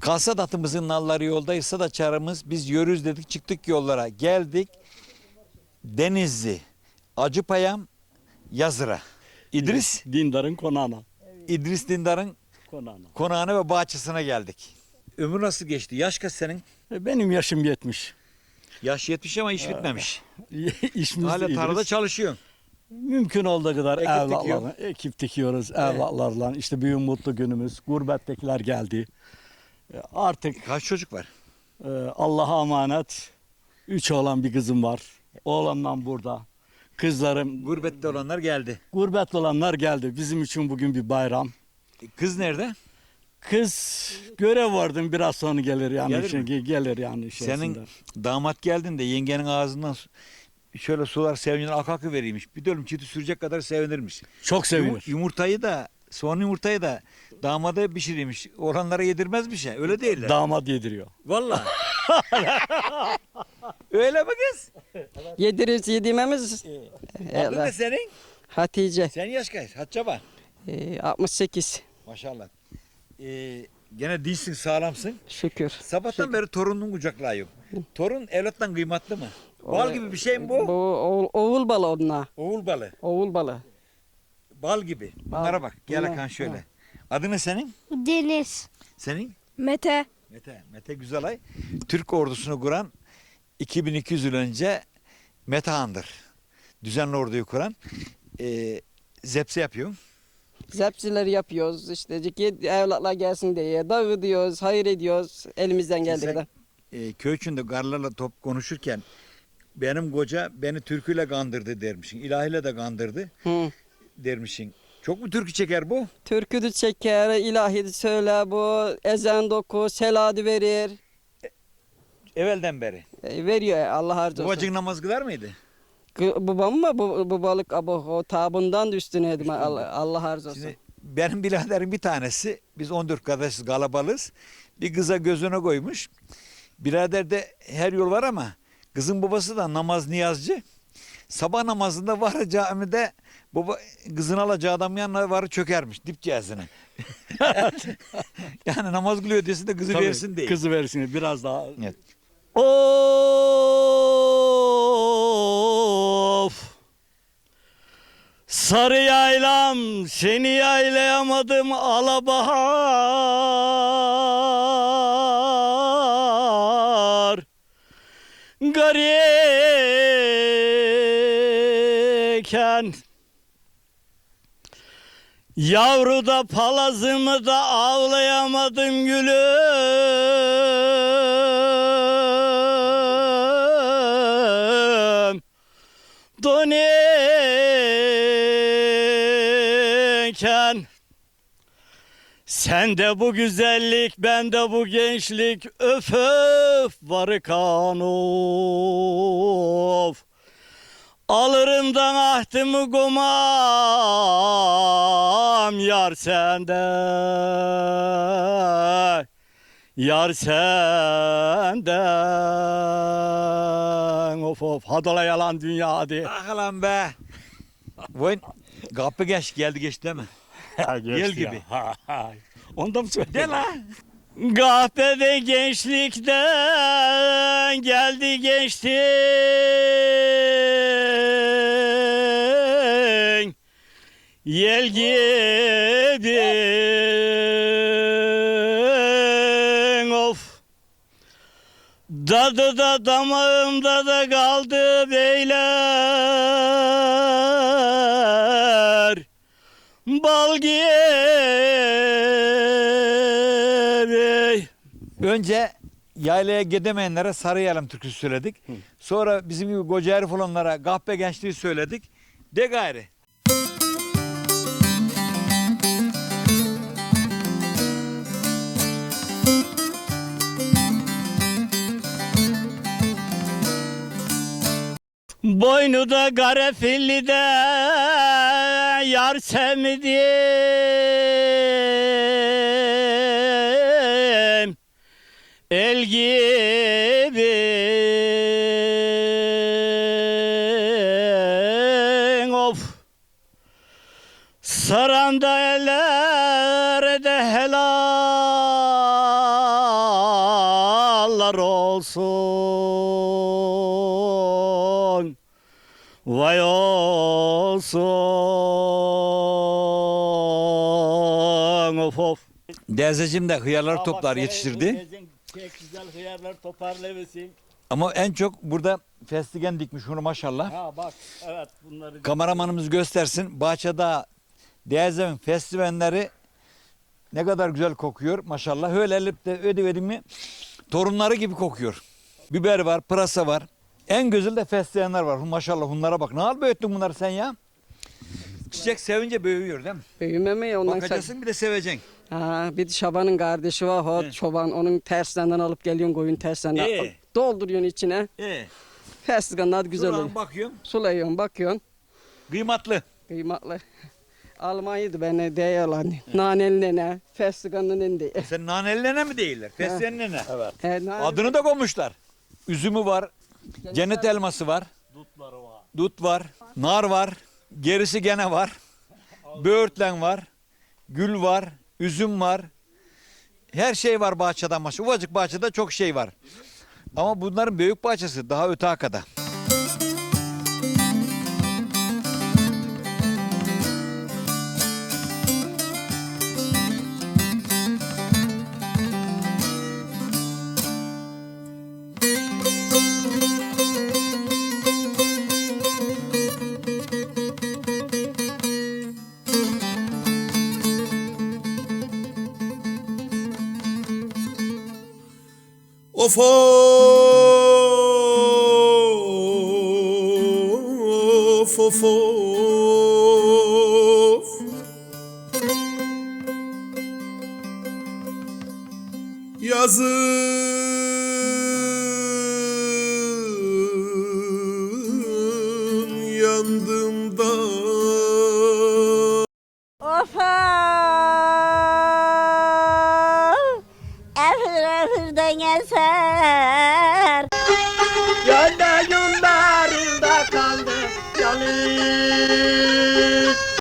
Kalsa atımızın nalları yoldaysa da çarımız biz yürürüz dedik çıktık yollara geldik. Denizli, Acıpayam, Yazıra. İdris, Dindar'ın konağına. İdris Dindar'ın Konağına. konağına ve bahçesine geldik. Ömür nasıl geçti? Yaş kaç senin? E, Benim yaşım 70. Yaş 70 ama iş bitmemiş. İşimiz Hala de tarlada İdris. çalışıyorsun. Mümkün olduğu kadar Ekip evlatlarla, ekip dikiyoruz evlatlarla. İşte büyük mutlu günümüz. Gurbettekiler geldi. E, Artık Kaç çocuk var? e, Allah'a emanet. Üç oğlan bir kızım var. Oğlandan burada. Kızlarım, Gurbette olanlar geldi. gurbetli olanlar geldi. Bizim için bugün bir bayram. E, Kız nerede? Kız görev vardım biraz sonra gelir yani. Gelir şey- mi? gelir yani. Senin şeysinden. damat geldin de yengenin ağzından su- şöyle sular sevincine ak akı veriymiş. Bir dönüm çiti sürecek kadar sevinirmiş. Çok Yum- sevinir. yumurtayı da son yumurtayı da damada pişirirmiş. Oranlara yedirmezmiş ya. Öyle değil de. Damat yediriyor. Vallahi. Öyle mi kız? Yediriz yediğimiz Adın ne senin? Hatice Sen yaş kaç? Hatçaba. e, 68 Maşallah. Ee, gene değilsin sağlamsın. şükür. Sabahtan beri torunun kucaklayıyor. Torun evlattan kıymetli mi? Bal gibi bir şey mi bu? Bu oğul, oğul balı onunla. Oğul balı. Oğul balı. Bal gibi. Bunlara bak. Gel Bunlar, Hakan şöyle. ha. Adı ne senin? Deniz. Senin? Mete. Mete. Mete Güzelay. Türk ordusunu kuran 2200 yıl önce Mete Han'dır. Düzenli orduyu kuran. Ee, zepse yapıyor. Zepsileri yapıyoruz işte ki evlatlar gelsin diye dağıtıyoruz, hayır ediyoruz elimizden geldiği Sen- kadar. Ee, köy içinde garlarla top konuşurken benim koca beni türküyle kandırdı dermişsin. İlahiyle de kandırdı Hı. Dermişsin. Çok mu türkü çeker bu? Türküdü çeker, ilahi söyle bu, ezan doku, seladi verir. Evvelden beri. E, veriyor Allah harcı olsun. Babacık namaz kılar mıydı? Gı- Babam mı bu, bu balık abo, o tabundan da üstüne edim Allah, Allah harcı olsun. Şimdi benim biraderim bir tanesi, biz 14 kardeşiz kalabalığız. Bir kıza gözüne koymuş. Birader de her yol var ama kızın babası da namaz niyazcı. Sabah namazında var camide baba kızını alacağı adam yanına varı çökermiş dip cihazına. yani namaz kılıyor desin de kızı Tabii, versin diye. Kızı versin biraz daha. Evet. Of. Sarı yaylam seni yaylayamadım alabahar. Gariyken Yavru da palazımı da avlayamadım gülüm. Doneyken sen de bu güzellik, ben de bu gençlik, öf öf varıkan of. Alırımdan ahdımı gomam yar sende. Yar senden. Of of hadi ola yalan dünya hadi. Ah lan be. Vay kapı geç geldi geçti değil mi? Yel gibi. Ondan mı söyledin? De la. Kahpede gençlikten geldi geçti. Yel gibi of. Dadı da damağımda da kaldı beyler. Bal gibi. Önce yaylaya gidemeyenlere sarı yalam türküsü söyledik. Sonra bizim gibi koca herif olanlara kahpe gençliği söyledik. De gayri. Boynu da garefilli de yar sevdim El gibi of Saranda ellerde helal olsun. Vay olsun. Of of. Dezecim de hıyarlar toplar yetiştirdi. Çok güzel hıyarlar toparlamışsın. Ama en çok burada festigen dikmiş onu maşallah. Ha bak evet bunları. Kameramanımız göstersin. Bahçede Dezem'in festivalleri ne kadar güzel kokuyor maşallah. Öyle elip de ödevedim mi torunları gibi kokuyor. Biber var, pırasa var. En güzel de fesleğenler var. Maşallah bunlara bak. Ne al büyüttün bunları sen ya? Çiçek sevince büyüyor değil mi? Büyümeme ondan Bakacaksın bir de seveceksin. Ha, bir de Şaban'ın kardeşi var He. çoban onun terslerinden alıp geliyorsun koyun terslerinden İyi. dolduruyorsun içine. Ee, Festiganlar güzel güzel oluyor. bakıyorum. Sulayıyorsun bakıyorsun Kıymatlı. kıymetli. Almanya'da beni diyorlar. Naneli ne? Festiganın ne? Sen nanelilene mi değiller? Fesleğenine. Evet. Nane- Adını da koymuşlar. Üzümü var. Cennet elması var. Dutları var. Dut var. Nar var. Gerisi gene var. Böğürtlen var. Gül var. Üzüm var. Her şey var bahçede maşı. Ufacık bahçede çok şey var. Ama bunların büyük bahçesi daha öte hakada. Of of of of Yazın yandım da. Of.